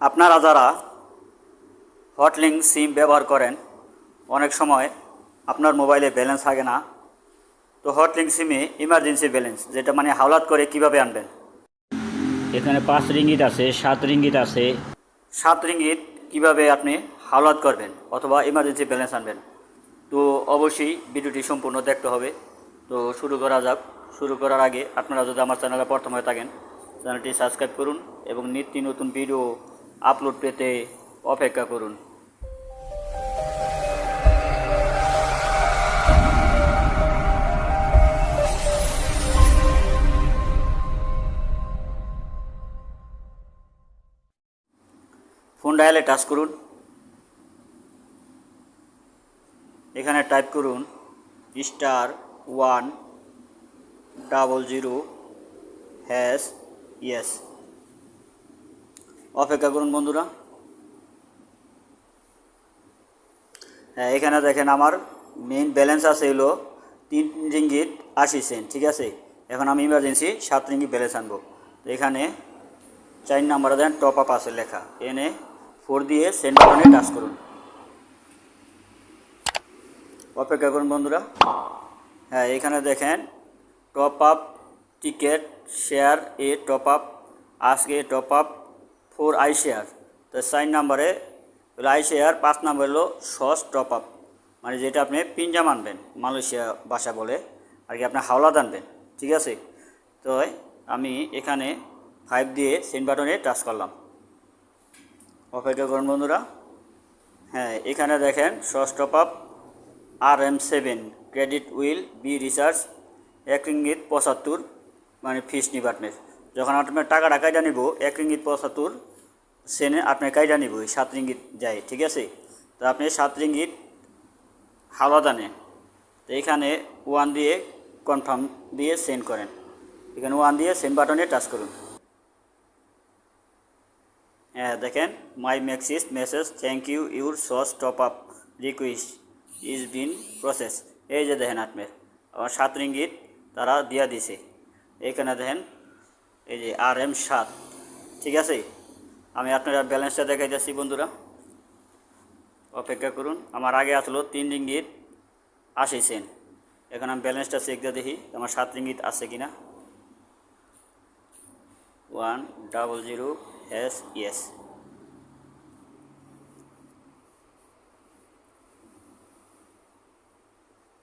আপনারা যারা হটলিঙ্ক সিম ব্যবহার করেন অনেক সময় আপনার মোবাইলে ব্যালেন্স থাকে না। তো হটলিঙ্ক সিমে ইমার্জেন্সি ব্যালেন্স যেটা মানে হাওলাত করে কীভাবে আনবেন? এখানে পাঁচ রিঙ্গিত আছে সাত রিঙ্গিত আছে। সাত রিঙ্গিত কীভাবে আপনি হাওলাত করবেন অথবা ইমার্জেন্সি ব্যালেন্স আনবেন? তো অবশ্যই ভিডিওটি সম্পূর্ণ দেখতে হবে। তো শুরু করা যাক। শুরু করার আগে আপনারা যদি আমার চ্যানেলে প্রথম হয়ে থাকেন চ্যানেলটি সাবস্ক্রাইব করুন এবং নিত্য নতুন ভিডিও আপলোড পেতে অপেক্ষা করুন। ফোন ডায়ালে টাচ করুন। এখানে টাইপ করুন, star one, double zero, hash, yes. অপেক্ষা করুন বন্ধুরা। হ্যাঁ এখানে দেখেন আমার মেইন ব্যালেন্স আছে হলো তিন রিঙ্গিত আশি সেন্ট ঠিক আছে? এখন আমি ইমার্জেন্সি সাত রিঙ্গিত ব্যালেন্স আনব। তো এখানে চার নাম্বার দেন টপ আপ আছে লেখা। এনে ফোর দিয়ে সেন্ড বাটনে টাচ করুন। অপেক্ষা করুন বন্ধুরা। হ্যাঁ এখানে দেখেন টপ আপ টিকেট শেয়ার এ টপ আপ আজকে top up four I share. তো সাইন নাম্বারে হলো আই শেয়ার, পাঁচ নাম্বার হলো সস টপ আপ মানে যেটা আপনি পিঞ্জাম আনবেন, মালয়েশিয়া ভাষা বলে, আর কি আপনি হাওলাত আনবেন, ঠিক আছে? তো আমি এখানে ফাইভ দিয়ে সেন্ড বাটনে টাচ করলাম। অপেক্ষা করুন বন্ধুরা। হ্যাঁ এখানে দেখেন SOS top up R M seven credit will be recharge এক রিঙ্গিত পঁচাত্তর মানে ফিস আপনার যখন আপনার টাকাটা কাইটা নিব, এক রিঙ্গিত পঁচাত্তর, সেনে আপনার কাইটা নিব ওই সাত রিঙ্গিত যায়, ঠিক আছে? তো আপনি সাত রিঙ্গিত হাওলাদা নেন। তো এখানে ওয়ান দিয়ে কনফার্ম দিয়ে সেন্ড করেন। এখানে ওয়ান দিয়ে সেন্ড বাটনে টাচ করুন। হ্যাঁ দেখেন my Maxis message thank you your SOS top up request is been process এই যে দেখেন আপনার, আমার সাত রিঙ্গিত তারা দিয়া দিছে। এইখানে দেখেন এই যে আর এম সাত, ঠিক আছে? আমি আপনারা ব্যালেন্সটা দেখাই যাচ্ছি বন্ধুরা। অপেক্ষা করুন, আমার আগে আসলো, তিন রিঙ্গিত আশি এখন আমি ব্যালেন্সটা চেক দিয়ে দেখি, আমার সাত রিঙ্গিত আছে কিনা। One double zero S yes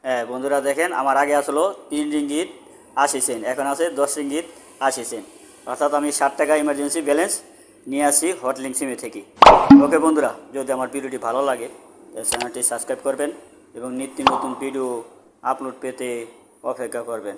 হ্যাঁ বন্ধুরা দেখেন, আমার আগে আসলো, তিন রিঙ্গিত আশি এখন আছে দশ রিঙ্গিত সেন্ট অর্থাৎ আমি ষাট টাকা ইমার্জেন্সি ব্যালেন্স নিয়ে আসি হটলিঙ্ক সিমে থেকে। ওকে বন্ধুরা, যদি আমার ভিডিওটি ভালো লাগে চ্যানেলটি সাবস্ক্রাইব করবেন এবং নিত্য নতুন ভিডিও আপলোড পেতে অপেক্ষা করবেন।